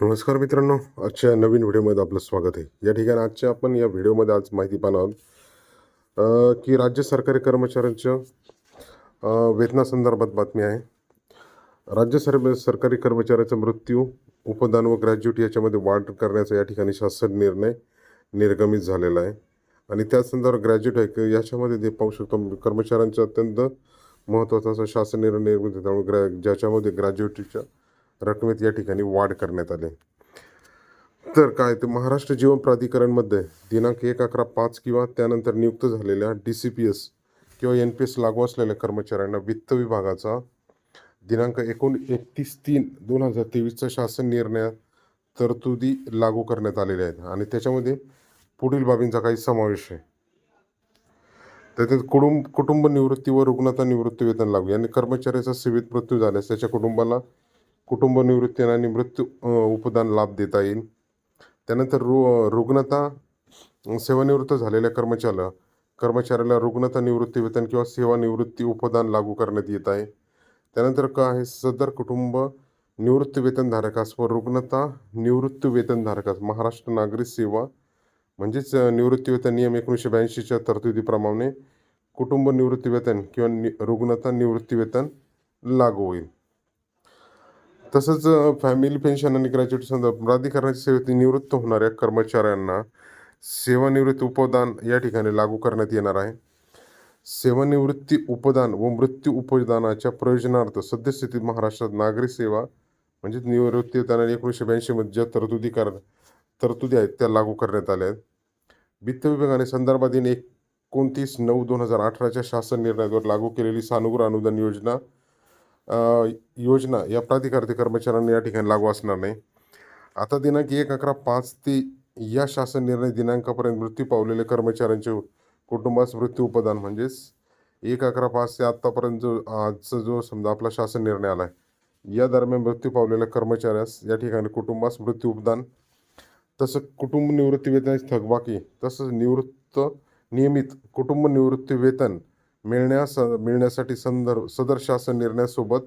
नमस्कार मित्रांनो आजच्या नवीन व्हिडिओमध्ये आपलं स्वागत आहे. या ठिकाणी आजच्या आपण या व्हिडिओमध्ये आज माहिती पाहणार आहोत की राज्य सरकारी कर्मचाऱ्यांच्या वेतनासंदर्भात बातमी आहे. राज्य सर सरकारी कर्मचाऱ्याचा मृत्यू उपदान व ग्रॅज्युएटी याच्यामध्ये वाढ करण्याचा या ठिकाणी शासन निर्णय निर्गमित झालेला आहे. आणि त्याच संदर्भात ग्रॅज्युएट आहे की याच्यामध्ये ते पाहू शकतो कर्मचाऱ्यांचा अत्यंत महत्त्वाचा असा शासन निर्णय निर्मित त्यामुळे ग्रॅ ज्याच्यामध्ये ग्रॅज्युएटीच्या रकमेत या ठिकाणी वाढ करण्यात आली. तर काय ते महाराष्ट्र जीवन प्राधिकरणमध्ये दिनांक एक अकरा पाच किंवा त्यानंतर नियुक्त झालेल्या डी सी पी एस किंवा एन पी एस लागू असलेल्या कर्मचाऱ्यांना वित्त विभागाचा दिनांक एकोण एकतीस तीन दोन हजार तेवीसचा शासन निर्णयात तरतुदी लागू करण्यात आलेल्या आहेत. आणि त्याच्यामध्ये पुढील बाबींचा काही समावेश आहे. त्याच्यात कुटुंब कुटुंब निवृत्ती व रुग्णता निवृत्ती वेतन लागू. यांनी कर्मचाऱ्याचा सेवेत मृत्यू झाल्यास त्याच्या कुटुंबाला कुटुंब निवृत्ती आणि मृत्यू उपदान लाभ देता येईल. त्यानंतर रु रुग्णता सेवानिवृत्त झालेल्या कर्मचाऱ्याला कर्मचाऱ्याला रुग्णता निवृत्ती वेतन किंवा सेवानिवृत्ती उपदान लागू करण्यात येत आहे. त्यानंतर का आहे? सदर कुटुंब निवृत्ती वेतनधारकास व रुग्णता निवृत्ती वेतनधारकास महाराष्ट्र नागरिक सेवा म्हणजेच निवृत्तीवेतन निवृत्ती वेतन नियम एकोणीसशे ब्याऐंशीच्या तरतुदीप्रमाणे कुटुंब निवृत्ती वेतन किंवा नि रुग्णता निवृत्ती वेतन लागू होईल. तसंच फॅमिली पेन्शन आणि ग्रॅज्युएट संदर्भ प्राधिकरणाच्या सेवेत निवृत्त होणाऱ्या कर्मचाऱ्यांना सेवानिवृत्ती उपदान या ठिकाणी लागू करण्यात येणार आहे. सेवानिवृत्ती उपदान व मृत्यू उपदानाच्या प्रयोजनार्थ सद्यस्थितीत महाराष्ट्रात नागरी सेवा म्हणजेच निवृत्ती एकोणीसशे ब्याऐंशीमध्ये ज्या तरतुदी कर तरतुदी आहेत त्या लागू करण्यात आल्या आहेत. वित्त विभागाने संदर्भाधीन एकोणतीस नऊ दोन हजार अठराच्या शासन निर्णयावर लागू केलेली सानुग्रह अनुदान योजना योजना या प्राधिकारी कर्मचाऱ्यांना या ठिकाणी लागू असणार नाही. आता दिनांक एक अकरा पाच ते या शासन निर्णय दिनांकापर्यंत मृत्यू पावलेले कर्मचाऱ्यांचे कुटुंबास मृत्यू उपदान म्हणजेच एक अकरा पाच ते आत्तापर्यंत जो आजचा जो समजा आपला शासन निर्णय आला आहे या दरम्यान मृत्यू पावलेल्या कर्मचाऱ्यास या ठिकाणी कुटुंबास मृत्यू उपदान तसं कुटुंब निवृत्ती वेतनाची थकबाकी तसंच निवृत्त नियमित कुटुंब निवृत्ती वेतन मिळण्यास मिळण्यासाठी संदर्भ सदर शासन निर्णयासोबत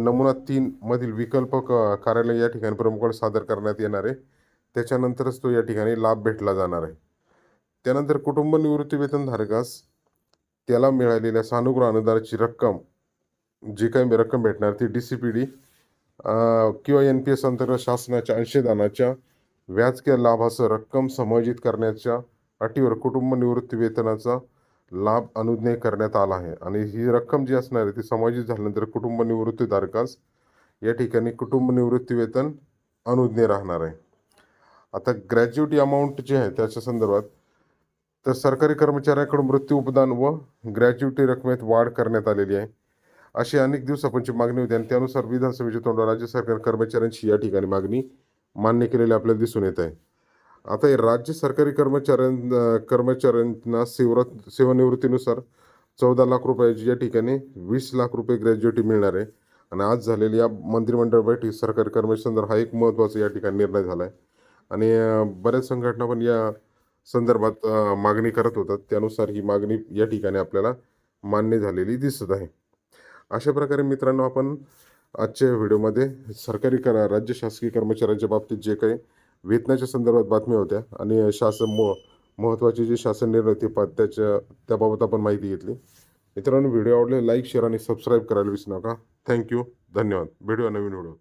नमुना तीन मधील विकल्प क- कार्यालय या ठिकाणी प्रमुखांना सादर करण्यात येणार आहे. त्याच्यानंतरच तो या ठिकाणी लाभ भेटला जाणार आहे. त्यानंतर कुटुंब निवृत्ती वेतनधारकास त्याला मिळालेल्या सानुग्रह अनुदानाची रक्कम जी काही रक्कम भेटणार ती डी सी पी डी किंवा एन पी एस अंतर्गत शासनाच्या अंशदानाच्या व्याज किंवा लाभासह रक्कम समायोजित करण्याच्या अटीवर कुटुंब निवृत्ती वेतनाचा लाभ अनुज्ञेय करण्यात आला आहे. आणि ही रक्कम जी असणार आहे ती समायोजित झाल्यानंतर कुटुंब निवृत्तीधारकास या ठिकाणी कुटुंब निवृत्ती वेतन अनुज्ञेय राहणार आहे. आता ग्रॅज्युएटी अमाऊंट जे आहे त्याच्या संदर्भात तर सरकारी कर्मचाऱ्यांकडून मृत्यू उपदान व ग्रॅज्युएटी रकमेत वाढ करण्यात आलेली आहे. अशी अनेक दिवसापासूनची मागणी होती आणि त्यानुसार विधानसभेच्या तोंडावर राज्य सरकार कर्मचाऱ्यांची या ठिकाणी मागणी मान्य केलेली आपल्याला दिसून येत आहे. आता हे राज्य सरकारी कर्मचाऱ्यां कर्मचाऱ्यांना सेवा सेवानिवृत्तीनुसार चौदा लाख रुपयाची या ठिकाणी वीस लाख रुपये ग्रॅज्युएटी मिळणार आहे. आणि आज झालेली या मंत्रिमंडळ बैठकीत सरकारी कर्मचारी हा एक महत्त्वाचा या ठिकाणी निर्णय झाला आहे आणि बऱ्याच संघटना पण या संदर्भात मागणी करत होतात. त्यानुसार ही मागणी या ठिकाणी आपल्याला मान्य झालेली दिसत आहे. अशा प्रकारे मित्रांनो आपण आजच्या व्हिडिओमध्ये सरकारी कर राज्य शासकीय कर्मचाऱ्यांच्या बाबतीत जे काही वेतनाच्या संदर्भात बातम्या होत्या आणि शासन म महत्त्वाचे जे शासन निर्णय होते पा त्याच्या त्याबाबत आपण माहिती घेतली. मित्रांनो व्हिडिओ आवडले लाईक शेअर आणि सबस्क्राईब करायला विसरू नका. थँक्यू. धन्यवाद. व्हिडिओ नवीन व्हिडिओ